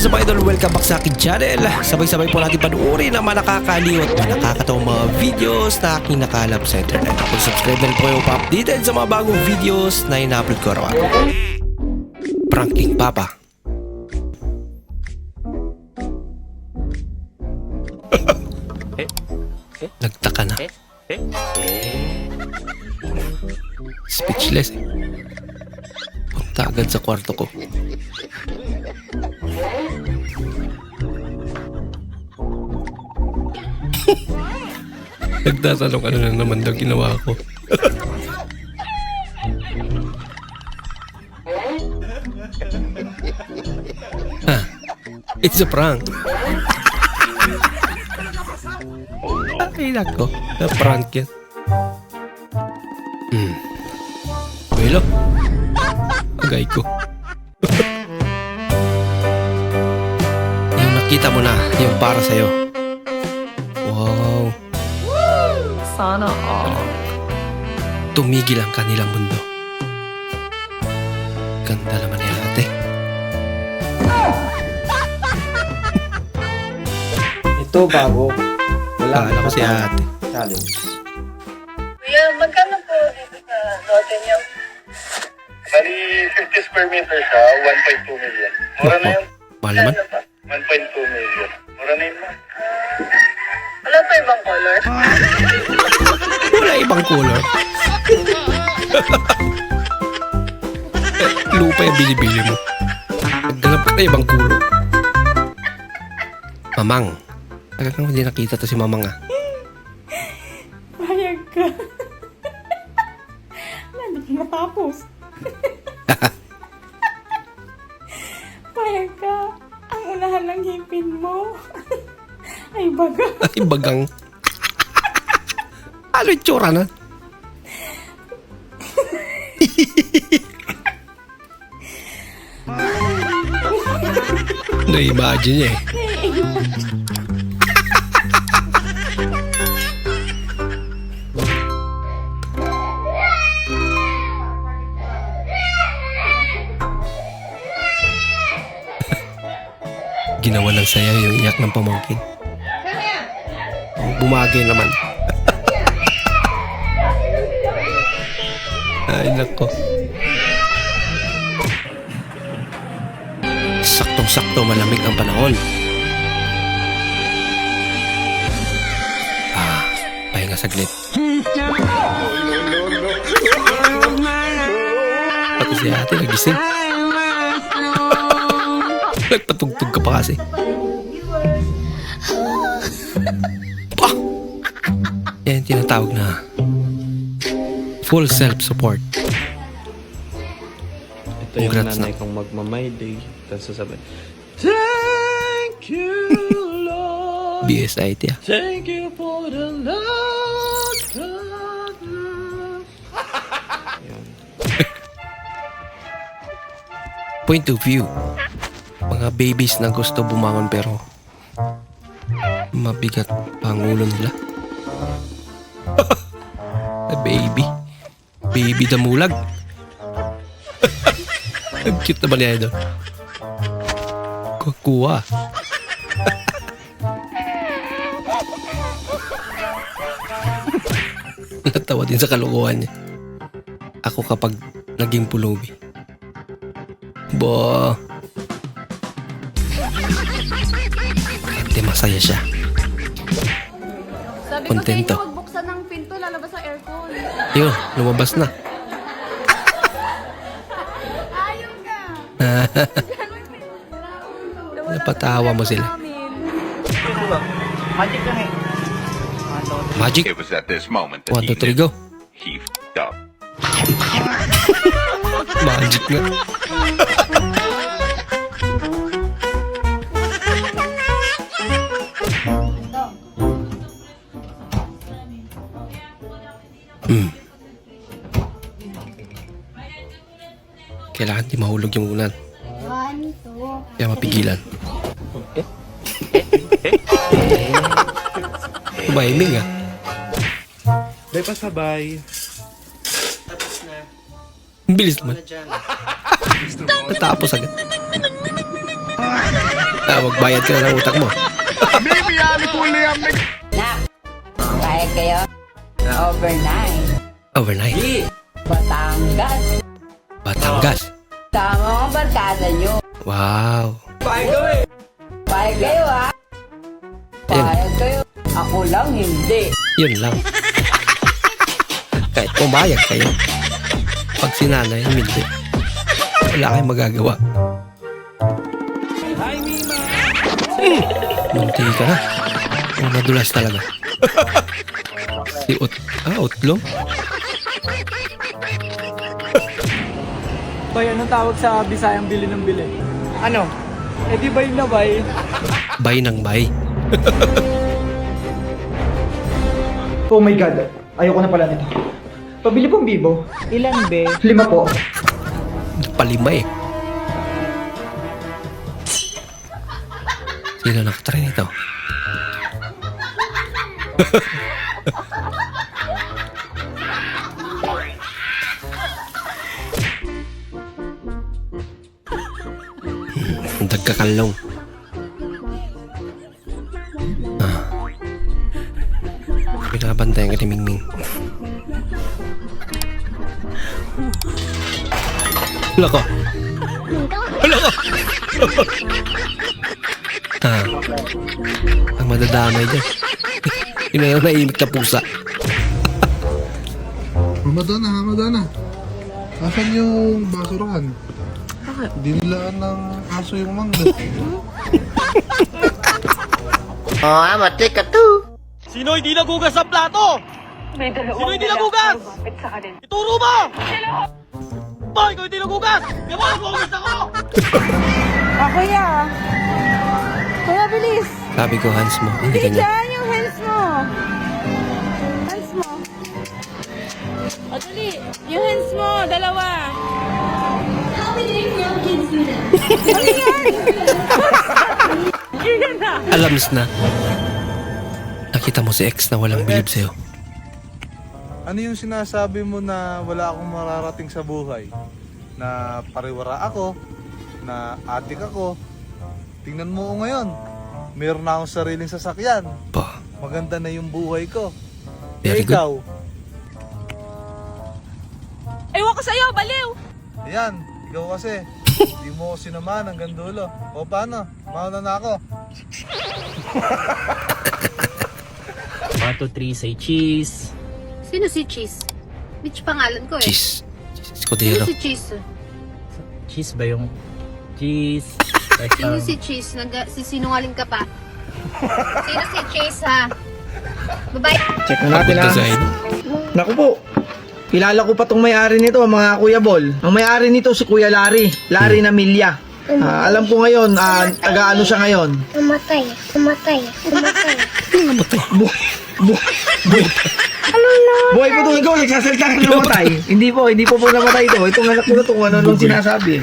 is up idol? Welcome back sa akin channel. Sabay-sabay po natin panuorin ang mga nakakaliw at mga nakakatawang mga videos na aking nakalap sa internet. Kung subscribe na po kayo pa-updated sa mga bagong videos na ina-upload ko araw-araw. Pranking Papa. Nagtaka na. Speechless eh. Punta agad sa kwarto ko. Nagtatanong ano na naman daw ginawa ko. ah, it's a prank. Ay, nako. Na prank yan. Hmm. Bueno. Agay ko. yung nakita mo na, yung para sa'yo. Sana all. Tumigil ang kanilang mundo. Ganda naman ni ate. Ito bago. Wala Akala ko si ate. Challenge. Kuya, magkano po dito sa lote niyo? Bali, 50 square meter siya, 1.2 million. Mura na yun. Mahal naman. Ano pa? 1.2 million. Mura na yun, ma. Wala pa ibang color? Wala ibang color. Lupa yung binibili mo. Nagganap ka na ibang kulay. Mamang. Tagal kang hindi nakita to si Mamang ah. Payag ka. Ano di matapos? Payag ka. Ang unahan ng ngipin mo. Ay, baga. Ay, bagang. ano yung tsura na? Na-imagine niya eh. Ginawa ng saya yung iyak ng pamangkin. Bumagay naman. Ay, nako. Saktong-sakto malamig ang panahon. Ah, pahinga saglit. Pati si ate nagising. Nagpatugtog ka pa kasi. Yan yung tinatawag na full self-support. Ito yung Congrats nanay kong magmamay day. Tapos sasabihin, Thank you, Lord. BSIT ah. Thank you for the love. Point of view. Mga babies na gusto bumangon pero mabigat pa ang ulo nila. Baby. Baby damulag. Ang cute naman niya ito. Kukuha. Natawa din sa kalokohan niya. Ako kapag naging pulubi. Bo. Ate masaya siya. Sabi Kontento. Yun, lumabas na. Napatawa mo sila. Magic. It was at this moment that One, two, three, go. he f***ed up. Magic nga. Hmm. Kailangan di mahulog yung ulan. One, two. Kaya mapigilan. Tumahiming ah. Day pa sabay. Ang bilis naman. Natapos agad. Ah, magbayad ka na ng utang mo. Kaya kayo? Overnight. Overnight. Batangas. Batangas. Tama ang barkada nyo. Wow. Payag kayo ha. Payag kayo. Ako lang hindi. Yun lang. Kahit pumayag kayo. Pag sinanay, hindi. Wala kayong magagawa. Hmm, Munti ka na. Madulas talaga. si Ut... Ah, Utlong? Bay, anong tawag sa Bisayang bili ng bili? Ano? Eh di bay na bay. Bay ng bay. Oh my God. Ayoko na pala nito. Pabili pong bibo. Ilan be? Lima po. Palima eh. Sino nakatry nito? Dagkakalong. Ah. Binabantayan ka ni Mingming. Wala ko. Wala ko. ah. Ang madadamay dyan. Yun na yung naimik na pusa. Madonna, Madonna. Asan yung basurahan? Bakit? Dinilaan ng aso yung mangga. Sino hindi nagugas sa plato? Sino hindi nagugas? Ituro mo! Boy, ikaw hindi nagugas! Di ba nagugas ako? Ah, kuya. Kuya, bilis. Sabi ko, hands mo. Hindi Hindi kanya. dyan yung hands mo. Hands mo. O, dali. Yung hands mo, dalawa. Alams na. Nakita mo si ex na walang bilib sa'yo. Ano yung sinasabi mo na wala akong mararating sa buhay? Na pariwara ako, na adik ako. Tingnan mo ko ngayon. Meron na akong sariling sasakyan. Pa. Maganda na yung buhay ko. Very Eh, good. ikaw, Ewan ko sa'yo, baliw. Ayan, ikaw kasi. Di mo ko sinamahan hanggang dulo. O paano? Mauna na ako. 1, 2, 3, say cheese. Sino si Cheese? Which pangalan ko eh? Cheese. Cheese Escudero. Sino si Cheese? Cheese ba yung cheese? Sino si Cheese? Nag sisinungaling ka pa. Sino si Cheese ha? Babae. Check na natin Good ha. design. Naku po. Kilala ko pa tong may-ari nito, mga Kuya Bol. Ang may-ari nito si Kuya Larry. Larry na Milya. Ah, alam ko ngayon, ah, taga-ano siya ngayon. Umatay. Umatay. Umatay. Buhay po to, ikaw nagsasalita ka na namatay. hindi po, hindi po po namatay ito. Itong anak ko na itong ano nung sinasabi.